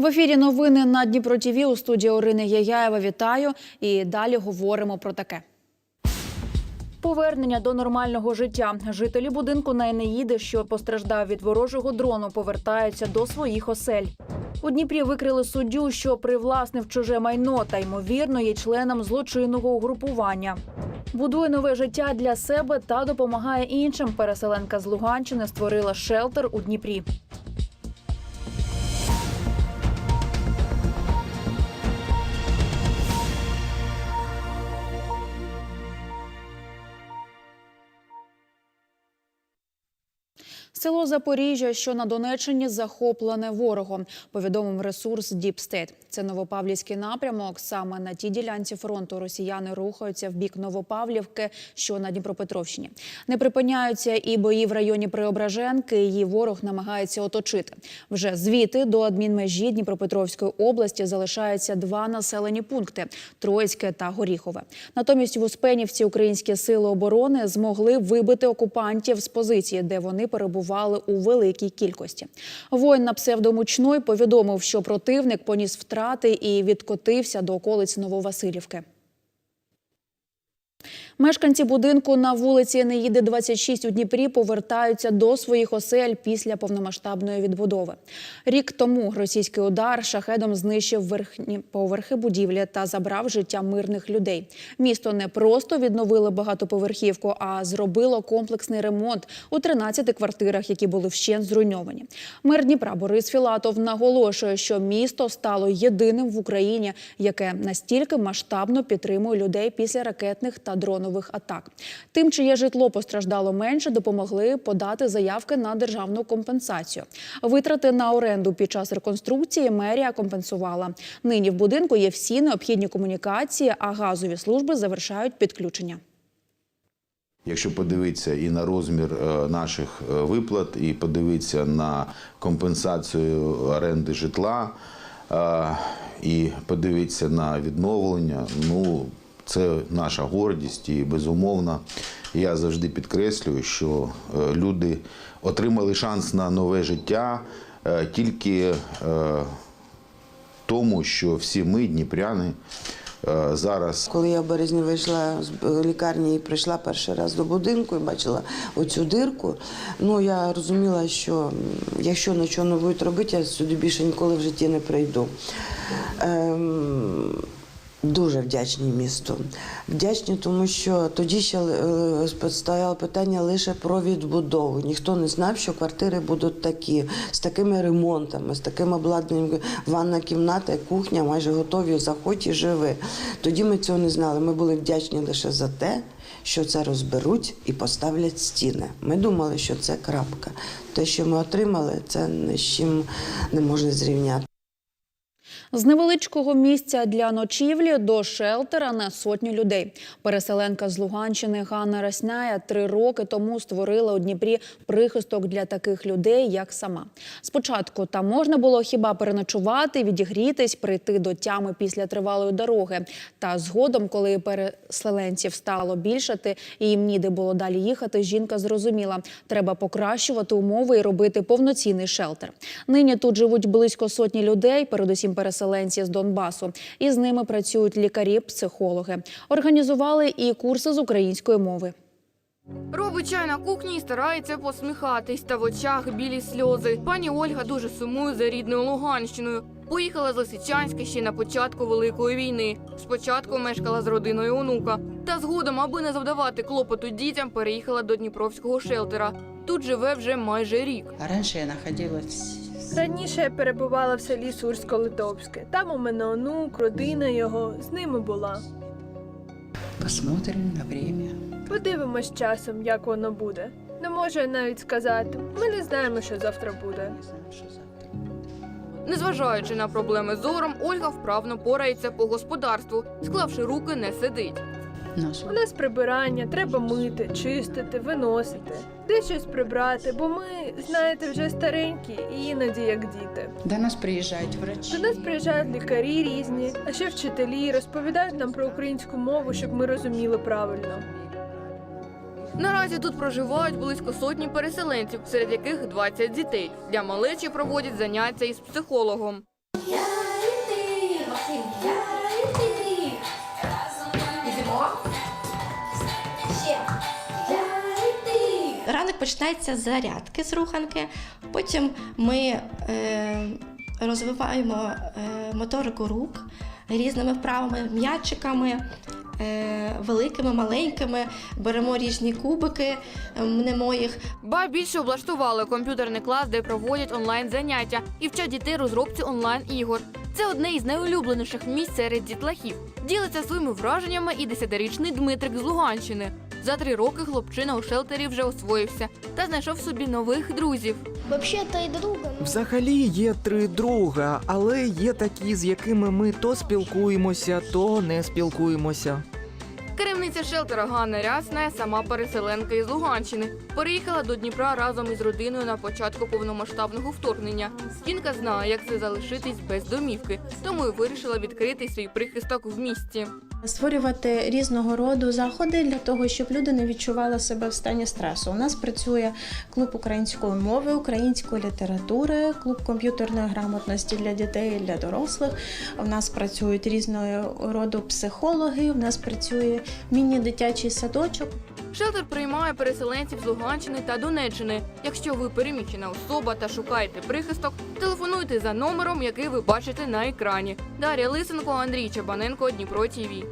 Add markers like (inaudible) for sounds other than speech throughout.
В ефірі новини на Дніпро ТІВІ у студії Орини Яяєва. Вітаю і далі говоримо про таке. Повернення до нормального життя. Жителі будинку на Енеїди, що постраждав від ворожого дрону, повертаються до своїх осель. У Дніпрі викрили суддю, що привласнив чуже майно та ймовірно є членом злочинного угрупування. Будує нове життя для себе та допомагає іншим. Переселенка з Луганщини створила шелтер у Дніпрі. Село Запоріжжя, що на Донеччині, захоплене ворогом. Повідомив ресурс State. Це Новопавлівський напрямок. Саме на тій ділянці фронту росіяни рухаються в бік Новопавлівки, що на Дніпропетровщині. Не припиняються і бої в районі Преображенки. Її ворог намагається оточити. Вже звідти до адмінмежі Дніпропетровської області залишаються два населені пункти Троїцьке та Горіхове. Натомість в Успенівці українські сили оборони змогли вибити окупантів з позиції, де вони перебували у великій кількості. Воїн на псевдомучной повідомив, що противник поніс втрати і відкотився до околиць Нововасилівки. Мешканці будинку на вулиці Енеїди 26 у Дніпрі повертаються до своїх осель після повномасштабної відбудови. Рік тому російський удар шахедом знищив верхні поверхи будівлі та забрав життя мирних людей. Місто не просто відновило багатоповерхівку, а зробило комплексний ремонт у 13 квартирах, які були вщент зруйновані. Мер Дніпра Борис Філатов наголошує, що місто стало єдиним в Україні, яке настільки масштабно підтримує людей після ракетних та дронових атак. Тим, чиє житло постраждало менше, допомогли подати заявки на державну компенсацію. Витрати на оренду під час реконструкції мерія компенсувала. Нині в будинку є всі необхідні комунікації, а газові служби завершають підключення. Якщо подивитися і на розмір е, наших е, виплат, і подивитися на компенсацію оренди житла, е, і подивитися на відновлення, ну це наша гордість і безумовно. Я завжди підкреслюю, що е, люди отримали шанс на нове життя е, тільки е, тому, що всі ми, дніпряни, зараз Коли я в березні вийшла з лікарні і прийшла перший раз до будинку і бачила оцю дирку, ну я розуміла, що якщо нічого не будуть робити, я сюди більше ніколи в житті не прийду. Ем, Дуже вдячні місту. Вдячні, тому що тоді ще е, стояло питання лише про відбудову. Ніхто не знав, що квартири будуть такі, з такими ремонтами, з таким обладнанням. Ванна кімната, кухня майже готові, заходь і живи. Тоді ми цього не знали. Ми були вдячні лише за те, що це розберуть і поставлять стіни. Ми думали, що це крапка. Те, що ми отримали, це з чим не можна зрівняти. З невеличкого місця для ночівлі до шелтера на сотню людей. Переселенка з Луганщини Ганна Росняя три роки тому створила у Дніпрі прихисток для таких людей, як сама. Спочатку там можна було хіба переночувати, відігрітись, прийти до тями після тривалої дороги. Та згодом, коли переселенців стало більшати і їм ніде було далі їхати, жінка зрозуміла, треба покращувати умови і робити повноцінний шелтер. Нині тут живуть близько сотні людей, передусім переселенці з Донбасу. І з ними працюють лікарі, психологи. Організували і курси з української мови. Робить чай на кухні і старається посміхатись, та в очах білі сльози. Пані Ольга дуже сумує за рідною Луганщиною. Поїхала з Лисичанська ще на початку Великої війни. Спочатку мешкала з родиною онука. Та згодом, аби не завдавати клопоту дітям, переїхала до Дніпровського шелтера. Тут живе вже майже рік. А раньше я находилась Раніше я перебувала в селі Сурсько-Литовське. Там у мене онук, родина його, з ними була. Посмотрим на время. Подивимось часом, як воно буде. Не можу я навіть сказати. Ми не знаємо, що завтра буде. Незважаючи на проблеми з зором, Ольга вправно порається по господарству, склавши руки, не сидить. Нас У нас прибирання, треба мити, чистити, виносити, де щось прибрати, бо ми, знаєте, вже старенькі і іноді як діти. До нас приезжают врачи. До нас приїжджають лікарі різні, а ще вчителі розповідають нам про українську мову, щоб ми розуміли правильно. Наразі тут проживають близько сотні переселенців, серед яких 20 дітей. Для малечі проводять заняття із психологом. Я я і ти. Починається з зарядки з руханки, потім ми е, розвиваємо е, моторику рук різними вправами, м'ячиками, е, великими, маленькими, беремо різні кубики, е, мнемо їх, Ба більше облаштували комп'ютерний клас, де проводять онлайн заняття і вчать дітей розробці онлайн ігор. Це одне із найулюбленіших місць серед дітлахів. Ділиться своїми враженнями і десятирічний Дмитрик з Луганщини. За три роки хлопчина у шелтері вже освоївся та знайшов собі нових друзів. Ну, Взагалі є три друга, але є такі, з якими ми то спілкуємося, то не спілкуємося. Керівниця шелтера Ганна Рясна, сама переселенка із Луганщини, переїхала до Дніпра разом із родиною на початку повномасштабного вторгнення. Жінка знає, як це залишитись без домівки, тому й вирішила відкрити свій прихисток в місті. Створювати різного роду заходи для того, щоб люди не відчували себе в стані стресу. У нас працює клуб української мови, української літератури, клуб комп'ютерної грамотності для дітей і для дорослих. У нас працюють різного роду психологи. У нас працює міні-дитячий садочок. Шелтер приймає переселенців з Луганщини та Донеччини. Якщо ви переміщена особа та шукаєте прихисток, телефонуйте за номером, який ви бачите на екрані. Дар'я Лисенко, Андрій Чабаненко, Дніпро ТІВІ.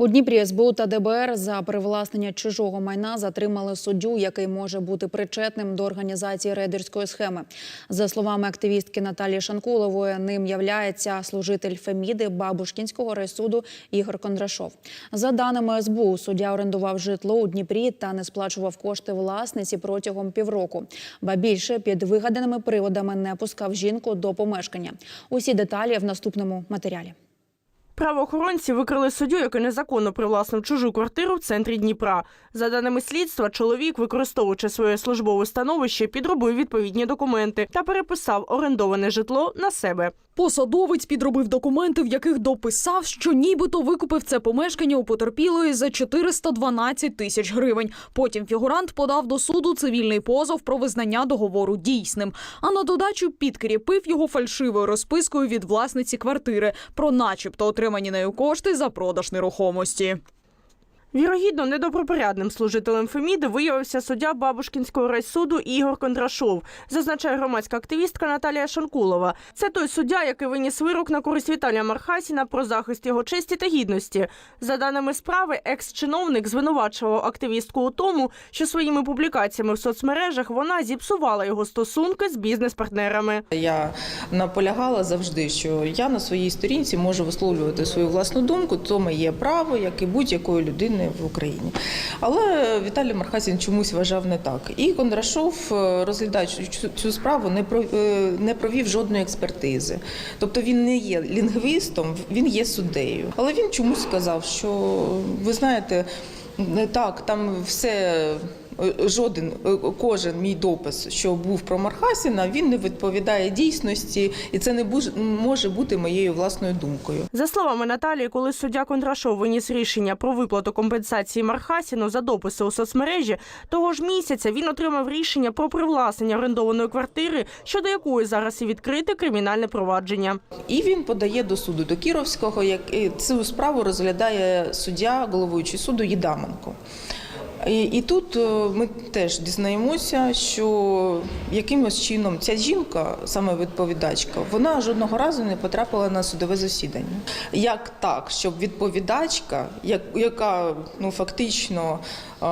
У Дніпрі СБУ та ДБР за привласнення чужого майна затримали суддю, який може бути причетним до організації рейдерської схеми. За словами активістки Наталії Шанкулової, ним являється служитель Феміди Бабушкінського райсуду Ігор Кондрашов. За даними СБУ, суддя орендував житло у Дніпрі та не сплачував кошти власниці протягом півроку. Ба більше під вигаданими приводами не пускав жінку до помешкання. Усі деталі в наступному матеріалі. Правоохоронці викрили суддю, який незаконно привласнив чужу квартиру в центрі Дніпра. За даними слідства, чоловік, використовуючи своє службове становище, підробив відповідні документи та переписав орендоване житло на себе. Посадовець підробив документи, в яких дописав, що нібито викупив це помешкання у потерпілої за 412 тисяч гривень. Потім фігурант подав до суду цивільний позов про визнання договору дійсним. А на додачу підкріпив його фальшивою розпискою від власниці квартири про, начебто, отримані нею кошти за продаж нерухомості. Вірогідно, недобропорядним служителем Феміди виявився суддя Бабушкінського райсуду Ігор Кондрашов, зазначає громадська активістка Наталія Шанкулова. Це той суддя, який виніс вирок на користь Віталія Мархасіна про захист його честі та гідності. За даними справи, екс-чиновник звинувачував активістку у тому, що своїми публікаціями в соцмережах вона зіпсувала його стосунки з бізнес-партнерами. Я наполягала завжди, що я на своїй сторінці можу висловлювати свою власну думку, то моє право, як і будь-якої людини в Україні. Але Віталій Мархасін чомусь вважав не так. І Кондрашов, е, розглядаючи цю- справу, не е, не провів жодної експертизи. Тобто він не є лінгвістом, він є суддею. Але він чомусь сказав, що ви знаєте, так, там все. Жоден е, кожен мій допис, що був про Мархасіна, він не відповідає дійсності, і це не може бути моєю власною думкою. За словами Наталії, коли суддя Кондрашов виніс рішення про виплату компенсації Мархасіну за дописи у соцмережі, того ж місяця він отримав рішення про привласнення орендованої квартири, щодо якої зараз і відкрите кримінальне провадження. І він подає до суду до Кіровського, як цю справу розглядає суддя, головуючий суду Єдаменко. І, і тут е, ми теж дізнаємося, що якимось чином ця жінка, саме відповідачка, вона жодного разу не потрапила на судове засідання. Як так, щоб відповідачка, як, яка ну фактично е,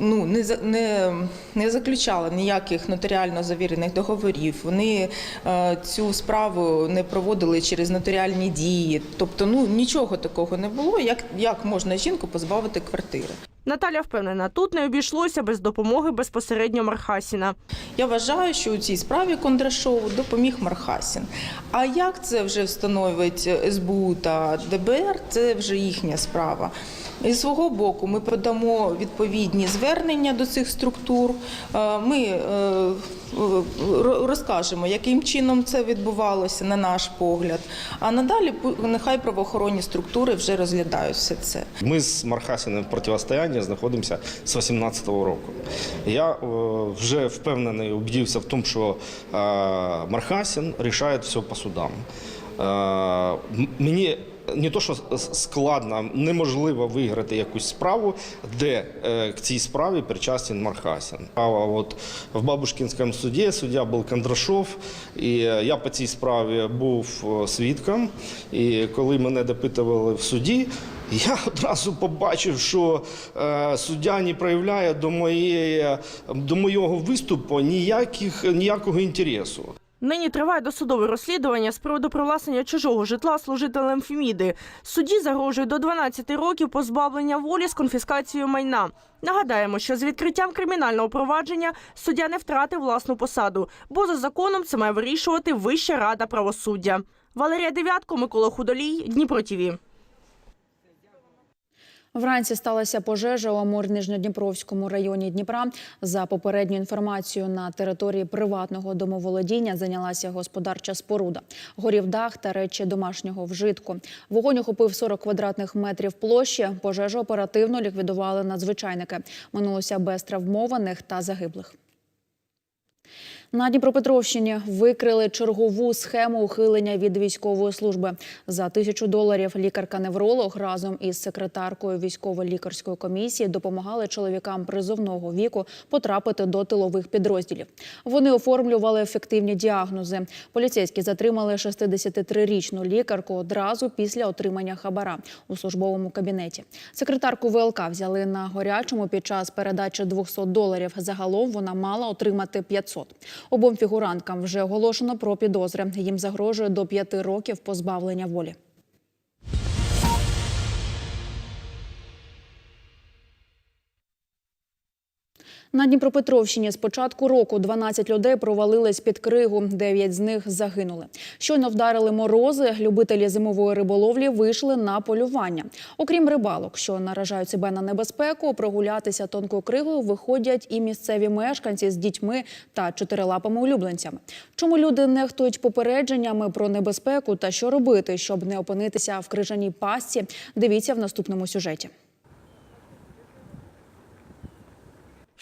ну не не, не заключала ніяких нотаріально завірених договорів, вони е, цю справу не проводили через нотаріальні дії. Тобто, ну нічого такого не було. Як, як можна жінку позбавити квартири? Наталя впевнена, тут не обійшлося без допомоги безпосередньо Мархасіна. Я вважаю, що у цій справі Кондрашову допоміг Мархасін. А як це вже встановить СБУ та ДБР, це вже їхня справа. Зі свого боку ми подамо відповідні звернення до цих структур. Е, Ми е, розкажемо, яким чином це відбувалося, на наш погляд. А надалі нехай правоохоронні структури вже розглядають все це. Ми з Мархасіним в протистоянні знаходимося з 18-го року. Я е, вже впевнений, убедився в тому, що е, Мархасін рішає все по судам. Е, мені не то, що складно, неможливо виграти якусь справу, де е, к цій справі причастен Мархасін. А от в Бабушкінському суді суддя був Кондрашов, і е, я по цій справі був е, свідком. І коли мене допитували в суді, я (laughs) одразу побачив, що суддя не проявляє до, моєї, до моєго виступу ніяких, ніякого інтересу. Нині триває досудове розслідування з приводу привласнення чужого житла служителем Фіміди. Судді загрожує до 12 років позбавлення волі з конфіскацією майна. Нагадаємо, що з відкриттям кримінального провадження суддя не втратив власну посаду, бо за законом це має вирішувати Вища рада правосуддя. Валерія Дев'ятко, Микола Худолій, Дніпро ТІВІ. Вранці сталася пожежа у Амур-Нижньодніпровському районі Дніпра. За попередню інформацію на території приватного домоволодіння зайнялася господарча споруда. Горів дах та речі домашнього вжитку. Вогонь охопив 40 квадратних метрів площі. Пожежу оперативно ліквідували надзвичайники. Минулося без травмованих та загиблих. На Дніпропетровщині викрили чергову схему ухилення від військової служби. За тисячу доларів лікарка-невролог разом із секретаркою військово-лікарської комісії допомагали чоловікам призовного віку потрапити до тилових підрозділів. Вони оформлювали ефективні діагнози. Поліцейські затримали 63-річну лікарку одразу після отримання хабара у службовому кабінеті. Секретарку ВЛК взяли на горячому під час передачі 200 доларів. Загалом вона мала отримати 500. Обом фігуранткам вже оголошено про підозри. Їм загрожує до п'яти років позбавлення волі. На Дніпропетровщині з початку року 12 людей провалились під кригу, 9 з них загинули. Щойно вдарили морози, любителі зимової риболовлі вийшли на полювання. Окрім рибалок, що наражають себе на небезпеку, прогулятися тонкою кригою виходять і місцеві мешканці з дітьми та чотирилапими улюбленцями. Чому люди нехтують попередженнями про небезпеку та що робити, щоб не опинитися в крижаній пастці, дивіться в наступному сюжеті.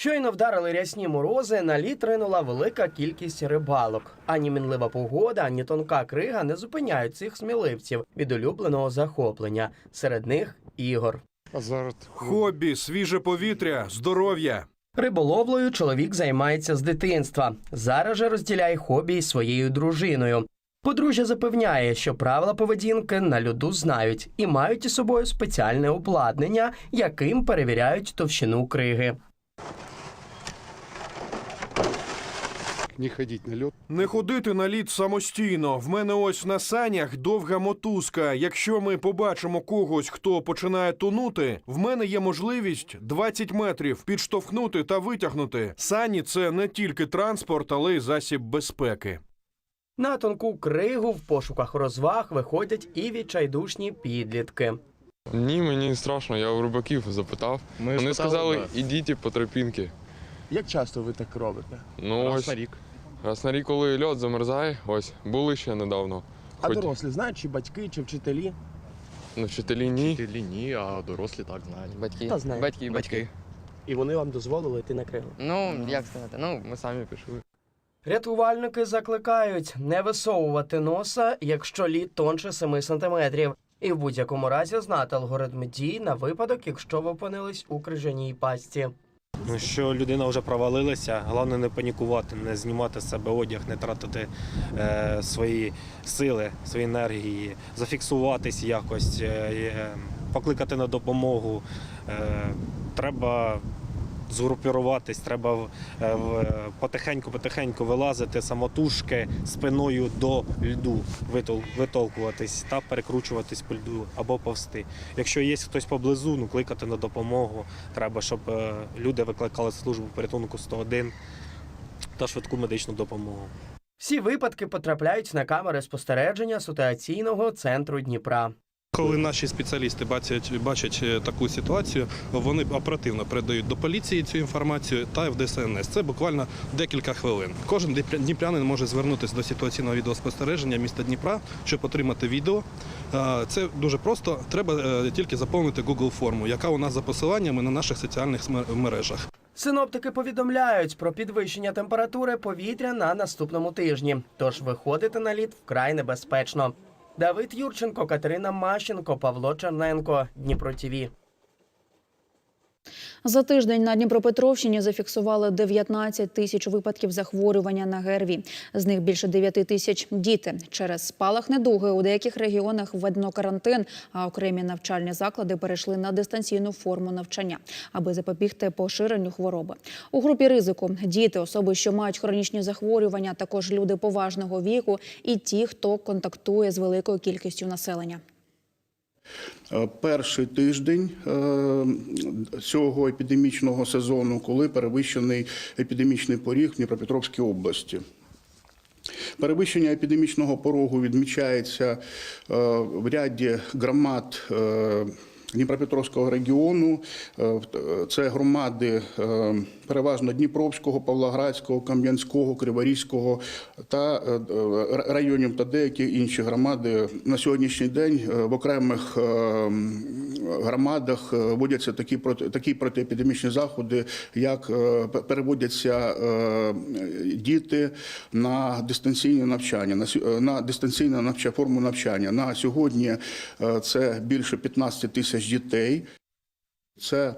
Щойно вдарили рясні морози, на лід ринула велика кількість рибалок. Ані мінлива погода, ані тонка крига не зупиняють цих сміливців від улюбленого захоплення. Серед них ігор. Хобі, свіже повітря, здоров'я. Риболовлею чоловік займається з дитинства. Зараз же розділяє хобі із своєю дружиною. Подружжя запевняє, що правила поведінки на льоду знають і мають із собою спеціальне обладнання, яким перевіряють товщину криги. Не ходіть на льот. Не ходити на лід самостійно. В мене ось на санях довга мотузка. Якщо ми побачимо когось, хто починає тонути, в мене є можливість 20 метрів підштовхнути та витягнути. Сані це не тільки транспорт, але й засіб безпеки. На тонку кригу в пошуках розваг виходять і відчайдушні підлітки. Ні, мені страшно, я у рибаків запитав. Ми Вони спитали, сказали, да. ідіть по тропінки. Як часто ви так робите? Ну, Раз ось, на рік. Раз на рік, коли льод замерзає, ось, були ще недавно. А Хоч- дорослі знають, чи батьки, чи вчителі? Ну, вчителі ні. Вчителі ні, а дорослі так знають. Батьки. Та знають. Батьки і батьки. І вони вам дозволили йти на кригу. Ну, як сказати, ну, ми самі пішли. Рятувальники закликають не висовувати носа, якщо лід тонше 7 сантиметрів. І в будь-якому разі знати алгоритм дій на випадок, якщо ви опинились у крижаній пастці. Ну, що людина вже провалилася, головне не панікувати, не знімати з себе одяг, не тратити е, свої сили, свої енергії, зафіксуватись якось, е, е, покликати на допомогу. Е, треба згрупіруватись, треба потихеньку-потихеньку вилазити самотужки спиною до льду, витол, витолкуватись та перекручуватись по льду або повсти. Якщо є хтось поблизу, ну кликати на допомогу. Треба, щоб е, люди викликали службу порятунку 101 та швидку медичну допомогу. Всі випадки потрапляють на камери спостереження ситуаційного центру Дніпра. Коли наші спеціалісти бачать, бачать е, таку ситуацію, вони оперативно передають до поліції цю інформацію та в ДСНС. Це буквально декілька хвилин. Кожен дніпрянин може звернутися до ситуаційного відеоспостереження міста Дніпра, щоб отримати відео. Е, Це дуже просто. Треба е, тільки заповнити Google форму, яка у нас за посиланнями на наших соціальних мережах. Синоптики повідомляють про підвищення температури повітря на наступному тижні, тож виходити на лід вкрай небезпечно. Давид Юрченко, Катерина Мащенко, Павло Черненко, Дніпро ТІВІ. За тиждень на Дніпропетровщині зафіксували 19 тисяч випадків захворювання на ГРВІ. З них більше 9 тисяч – діти. Через спалах недуги у деяких регіонах введено карантин, а окремі навчальні заклади перейшли на дистанційну форму навчання, аби запобігти поширенню хвороби. У групі ризику – діти, особи, що мають хронічні захворювання, також люди поважного віку і ті, хто контактує з великою кількістю населення. Е, Перший тиждень е, цього епідемічного сезону, коли перевищений епідемічний поріг в Дніпропетровській області. Перевищення епідемічного порогу відмічається е, в ряді громад Дніпропетровського регіону. Це громади переважно Дніпровського, Павлоградського, Кам'янського, Криворізького та е, е, районів та деякі інші громади. На сьогоднішній день е, в окремих громадах вводяться такі такі протиепідемічні заходи, як переводяться діти на дистанційне навчання, на дистанційну навчання форму навчання. На сьогодні це більше 15 тисяч дітей. Це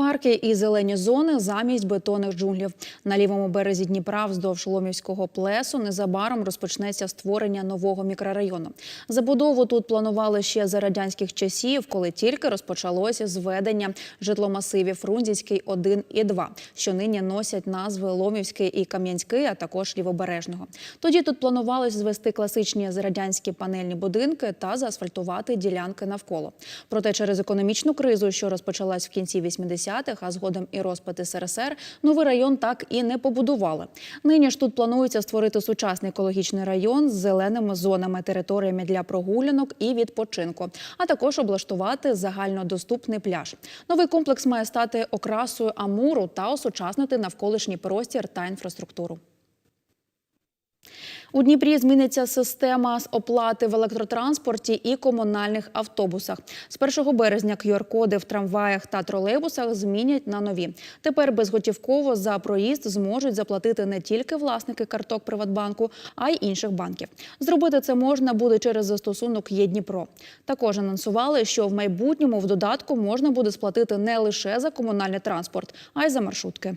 Парки і зелені зони замість бетонних джунглів. На лівому березі Дніпра вздовж Ломівського плесу незабаром розпочнеться створення нового мікрорайону. Забудову тут планували ще за радянських часів, коли тільки розпочалося зведення житломасивів Фрунзенський 1 і 2, що нині носять назви Ломівський і Кам'янський, а також Лівобережного. Тоді тут планувалось звести класичні радянські панельні будинки та заасфальтувати ділянки навколо. Проте через економічну кризу, що розпочалась в кінці 80-х, а згодом і розпад СРСР, новий район так і не побудували. Нині ж тут планується створити сучасний екологічний район з зеленими зонами, територіями для прогулянок і відпочинку, а також облаштувати загальнодоступний пляж. Новий комплекс має стати окрасою Амуру та осучаснити навколишній простір та інфраструктуру. У Дніпрі зміниться система оплати в електротранспорті і комунальних автобусах. З 1 березня QR-коди в трамваях та тролейбусах змінять на нові. Тепер безготівково за проїзд зможуть заплатити не тільки власники карток Приватбанку, а й інших банків. Зробити це можна буде через застосунок «Є-Дніпро». Також анонсували, що в майбутньому в додатку можна буде сплатити не лише за комунальний транспорт, а й за маршрутки.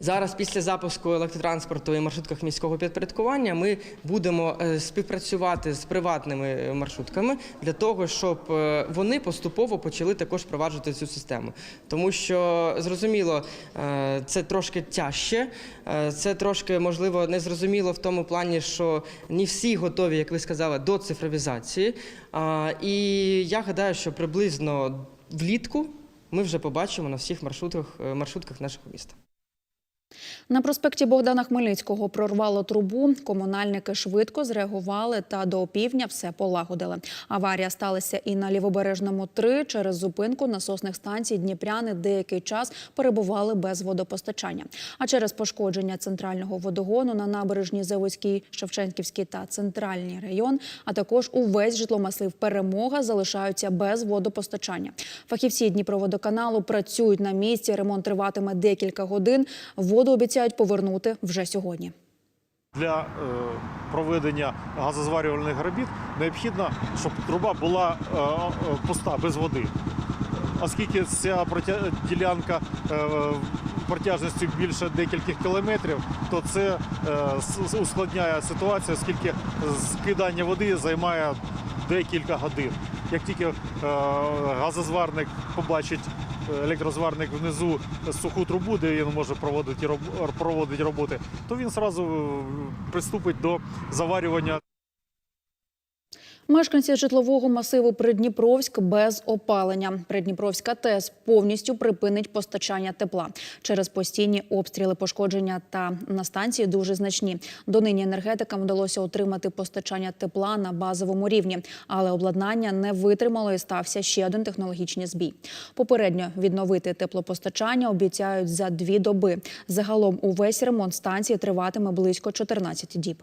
Зараз, після запуску електротранспорту і маршрутках міського підпорядкування, ми будемо е, співпрацювати з приватними маршрутками для того, щоб е, вони поступово почали також впроваджувати цю систему. Тому що зрозуміло, е, це трошки тяжче, це трошки можливо незрозуміло в тому плані, що не всі готові, як ви сказали, до цифровізації. І я гадаю, що приблизно влітку ми вже побачимо на всіх маршрутках, маршрутках нашого міста. На проспекті Богдана Хмельницького прорвало трубу. Комунальники швидко зреагували та до опівдня все полагодили. Аварія сталася і на лівобережному 3. Через зупинку насосних станцій дніпряни деякий час перебували без водопостачання. А через пошкодження центрального водогону на набережній Заводській, Шевченківській та центральній район, а також увесь житломаслив перемога залишаються без водопостачання. Фахівці Дніпроводоканалу працюють на місці. Ремонт триватиме декілька годин. Воду обіцяють повернути вже сьогодні. Для е, проведення газозварювальних робіт необхідно, щоб труба була е, е, пуста, без води. Оскільки ця ділянка протяжністю більше декількох кілометрів, то це ускладняє ситуацію, оскільки скидання води займає декілька годин. Як тільки газозварник побачить електрозварник внизу суху трубу, де він може проводити роб- проводити роботи, то він одразу приступить до заварювання Мешканці житлового масиву Придніпровськ без опалення. Придніпровська ТЕС повністю припинить постачання тепла через постійні обстріли, пошкодження та на станції дуже значні. Донині енергетикам вдалося отримати постачання тепла на базовому рівні, але обладнання не витримало і стався ще один технологічний збій. Попередньо відновити теплопостачання обіцяють за дві доби. Загалом увесь ремонт станції триватиме близько 14 діб.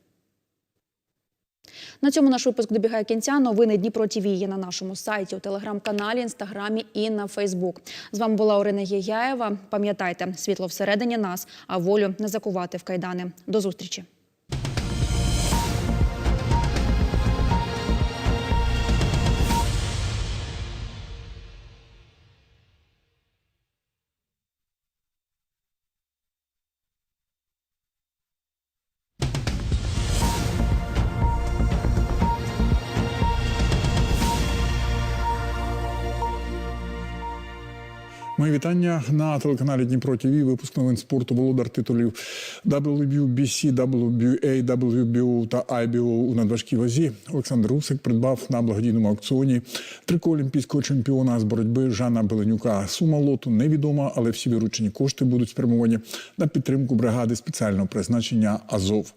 На цьому наш випуск добігає кінця. Новини Дніпро ТВ є на нашому сайті, у телеграм-каналі, інстаграмі і на Фейсбук. З вами була Орина Єяєва. Пам'ятайте, світло всередині нас, а волю не закувати в кайдани. До зустрічі. Вітання на телеканалі Дніпро ТВ. Випуск новин спорту володар титулів WBC, WBA, WBO та IBO у надважкій вазі. Олександр Русик придбав на благодійному аукціоні трико олімпійського чемпіона з боротьби Жана Беленюка. Сума лоту невідома, але всі виручені кошти будуть спрямовані на підтримку бригади спеціального призначення Азов.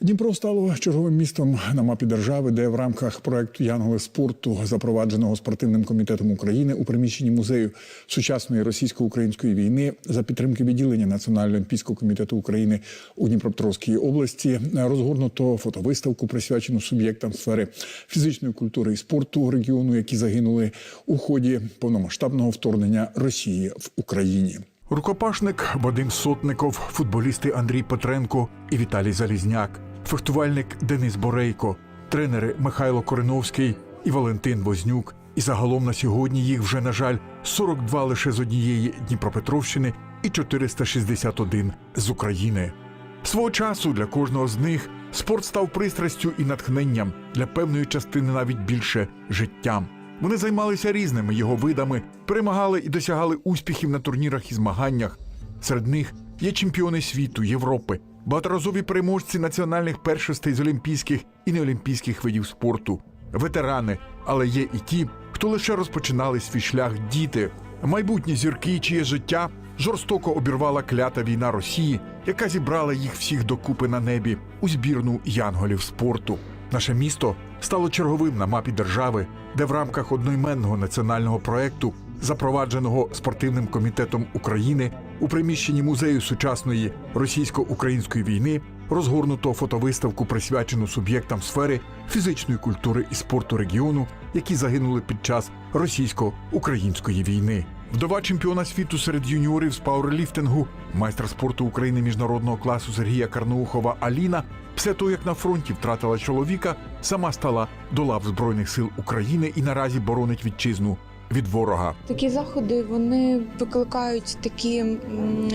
Дніпро стало черговим містом на мапі держави, де в рамках проекту Янголи спорту, запровадженого спортивним комітетом України у приміщенні музею сучасної російсько-української війни за підтримки відділення Національного олімпійського комітету України у Дніпропетровській області розгорнуто фотовиставку, присвячену суб'єктам сфери фізичної культури і спорту регіону, які загинули у ході повномасштабного вторгнення Росії в Україні. Рукопашник Вадим Сотников, футболісти Андрій Петренко і Віталій Залізняк, фехтувальник Денис Борейко, тренери Михайло Кориновський і Валентин Вознюк. І загалом на сьогодні їх вже, на жаль, 42 лише з однієї Дніпропетровщини і 461 з України. Свого часу для кожного з них спорт став пристрастю і натхненням, для певної частини навіть більше життям. Вони займалися різними його видами, перемагали і досягали успіхів на турнірах і змаганнях. Серед них є чемпіони світу, Європи, багаторазові переможці національних першостей з олімпійських і неолімпійських видів спорту, ветерани, але є і ті, хто лише розпочинали свій шлях діти, майбутні зірки, чиє життя жорстоко обірвала клята війна Росії, яка зібрала їх всіх докупи на небі у збірну янголів спорту. Наше місто стало черговим на мапі держави, де в рамках одноіменного національного проекту, запровадженого спортивним комітетом України у приміщенні музею сучасної російсько-української війни, розгорнуто фотовиставку, присвячену суб'єктам сфери фізичної культури і спорту регіону, які загинули під час російсько-української війни. Вдова чемпіона світу серед юніорів з пауерліфтингу, майстра спорту України міжнародного класу Сергія Карнаухова Аліна, після того як на фронті втратила чоловіка, сама стала до лав Збройних сил України і наразі боронить вітчизну від ворога. Такі заходи вони викликають такі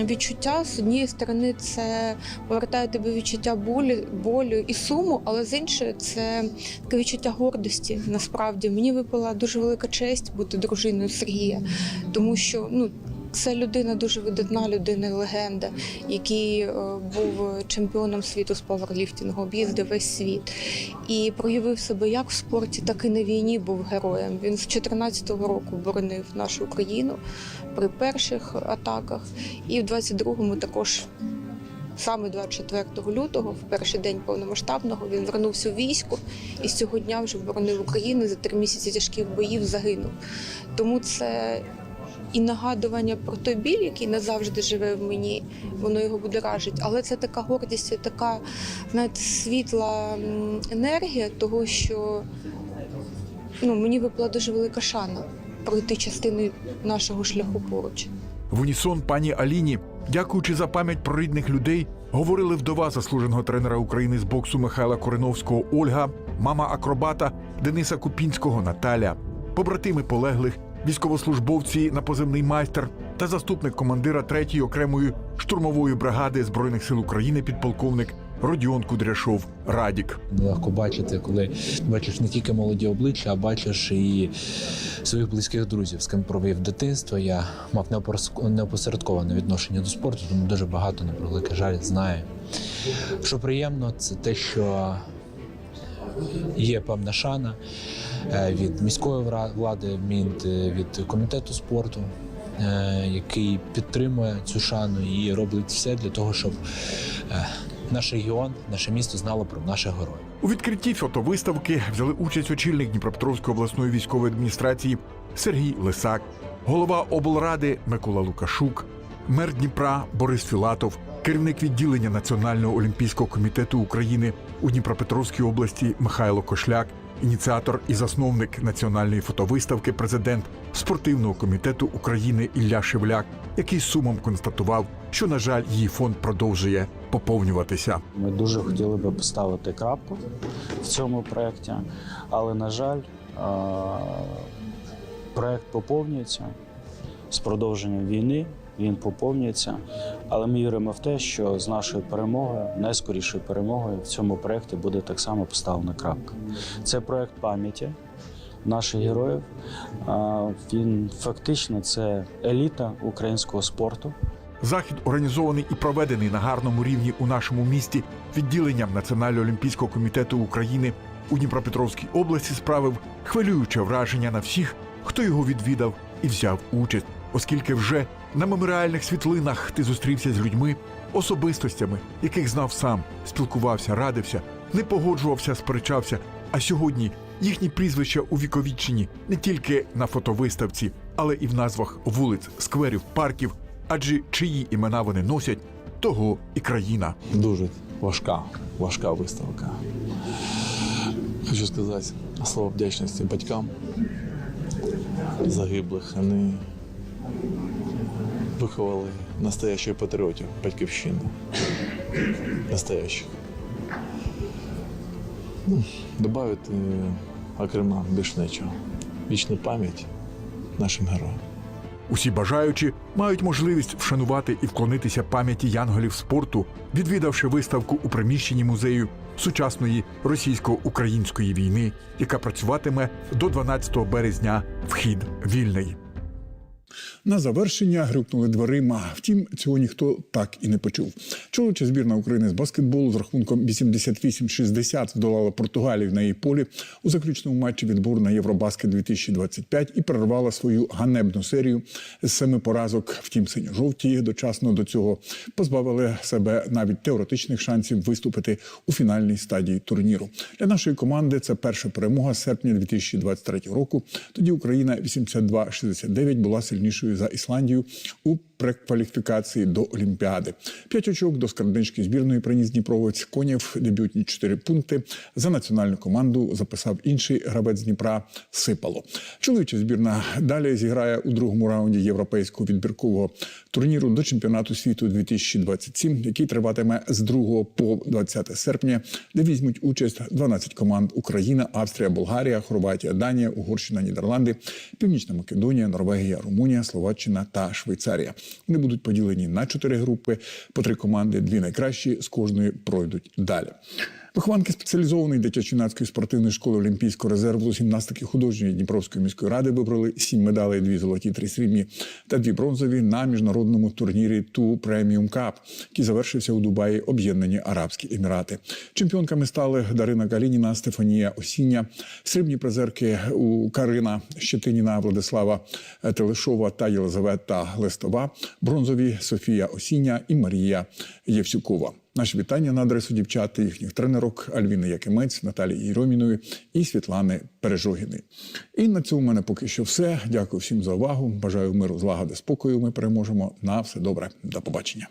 відчуття. З однієї сторони, це повертає тебе відчуття болі, болю і суму, але з іншої це таке відчуття гордості. Насправді мені випала дуже велика честь бути дружиною Сергія, тому що ну. Це людина дуже видатна, людина легенда, який е, був чемпіоном світу з паверліфтингу, об'їздив весь світ і проявив себе як в спорті, так і на війні. Був героєм. Він з 14-го року боронив нашу Україну при перших атаках, і в 22-му також. Саме 24 лютого, в перший день повномасштабного, він вернувся у військо і з цього дня вже боронив Україну за три місяці тяжких боїв загинув. Тому це і нагадування про той біль, який назавжди живе в мені, воно його будоражить. Але це така гордість, така знаєте, світла енергія, того що ну, мені випала дуже велика шана пройти частину нашого шляху поруч. В унісон пані Аліні, дякуючи за пам'ять про рідних людей, говорили вдова заслуженого тренера України з боксу Михайла Кориновського Ольга, мама акробата Дениса Купінського Наталя, побратими полеглих, військовослужбовці на позивний майстер та заступник командира 3-ї окремої штурмової бригади збройних сил України підполковник Родіон Кудряшов Радік. Легко бачити, коли бачиш не тільки молоді обличчя, а бачиш і своїх близьких друзів, з ким провів дитинство. Я мав неопосередковане відношення до спорту, тому дуже багато, на превеликий жаль, знаю. Що приємно, це те, що є певна шана від міської влади, від, від комітету спорту, е, який підтримує цю шану і робить все для того, щоб е, наш регіон, наше місто знало про наших героїв. У відкритті фотовиставки взяли участь очільник Дніпропетровської обласної військової адміністрації Сергій Лисак, голова облради Микола Лукашук, мер Дніпра Борис Філатов, керівник відділення Національного олімпійського комітету України у Дніпропетровській області Михайло Кошляк, ініціатор і засновник національної фотовиставки, президент спортивного комітету України Ілля Шевляк, який сумом констатував, що на жаль її фонд продовжує поповнюватися. Ми дуже хотіли би поставити крапку в цьому проєкті, але, на жаль, проєкт поповнюється з продовженням війни. Він поповнюється, але ми віримо в те, що з нашою перемогою, найскорішою перемогою, в цьому проєкті буде так само поставлена крапка. Це проєкт пам'яті наших героїв. Він фактично це еліта українського спорту. Захід організований і проведений на гарному рівні у нашому місті відділенням Національного олімпійського комітету України у Дніпропетровській області справив хвилююче враження на всіх, хто його відвідав і взяв участь, оскільки вже на меморіальних світлинах ти зустрівся з людьми, особистостями, яких знав сам, спілкувався, радився, не погоджувався, сперечався. А сьогодні їхні прізвища увіковічені не тільки на фотовиставці, але і в назвах вулиць, скверів, парків. Адже чиї імена вони носять, того і країна. Дуже важка, важка виставка. Хочу сказати слово вдячності батькам загиблих. Вони виховали настоящих патріотів батьківщини. Настоящих. Ну, добавити, окрема більш нічого. Вічну пам'ять нашим героям. Усі бажаючі мають можливість вшанувати і вклонитися пам'яті янголів спорту, відвідавши виставку у приміщенні музею сучасної російсько-української війни, яка працюватиме до 12 березня. Вхід вільний. На завершення грюкнули дверима. Втім, цього ніхто так і не почув. Чоловіча збірна України з баскетболу з рахунком 88-60 здолала Португалію на її полі у заключному матчі відбору на Євробаскет 2025 і перервала свою ганебну серію з семи поразок. Втім, синьо-жовті дочасно до цього позбавили себе навіть теоретичних шансів виступити у фінальній стадії турніру. Для нашої команди це перша перемога з серпня 2023 року. Тоді Україна 82-69 була сильнішою за Ісландію у прекваліфікації до Олімпіади. П'ять очок до скарбнички збірної приніс Дніпровець Конєв, дебютні чотири пункти. За національну команду записав інший гравець Дніпра Сипало. Чоловіча збірна далі зіграє у другому раунді європейського відбіркового турніру до чемпіонату світу 2027, який триватиме з 2 по 20 серпня, де візьмуть участь 12 команд Україна, Австрія, Болгарія, Хорватія, Данія, Угорщина, Нідерланди, Північна Македонія, Норвегія, Румунія, Словаччина та Швейцарія. Вони будуть поділені на чотири групи по три команди. Дві найкращі з кожної пройдуть далі. Вихованки спеціалізованої дитячо-юнацької спортивної школи Олімпійського резерву з гімнастики художньої Дніпровської міської ради вибрали сім медалей, дві золоті, три срібні та дві бронзові на міжнародному турнірі Ту Преміум Кап, який завершився у Дубаї Об'єднані Арабські Емірати. Чемпіонками стали Дарина Калініна, Стефанія Осіння, срібні призерки у Карина Щетиніна, Владислава Телешова та Єлизавета Листова, бронзові Софія Осіння і Марія Євсюкова. Наші вітання на адресу дівчат та їхніх тренерок Альвіни Якимець, Наталії Єроміної і Світлани Пережогіної. І на цьому в мене поки що все. Дякую всім за увагу. Бажаю миру, злагоди, спокою. Ми переможемо. На все добре. До побачення.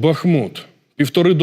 Бахмут. Півтори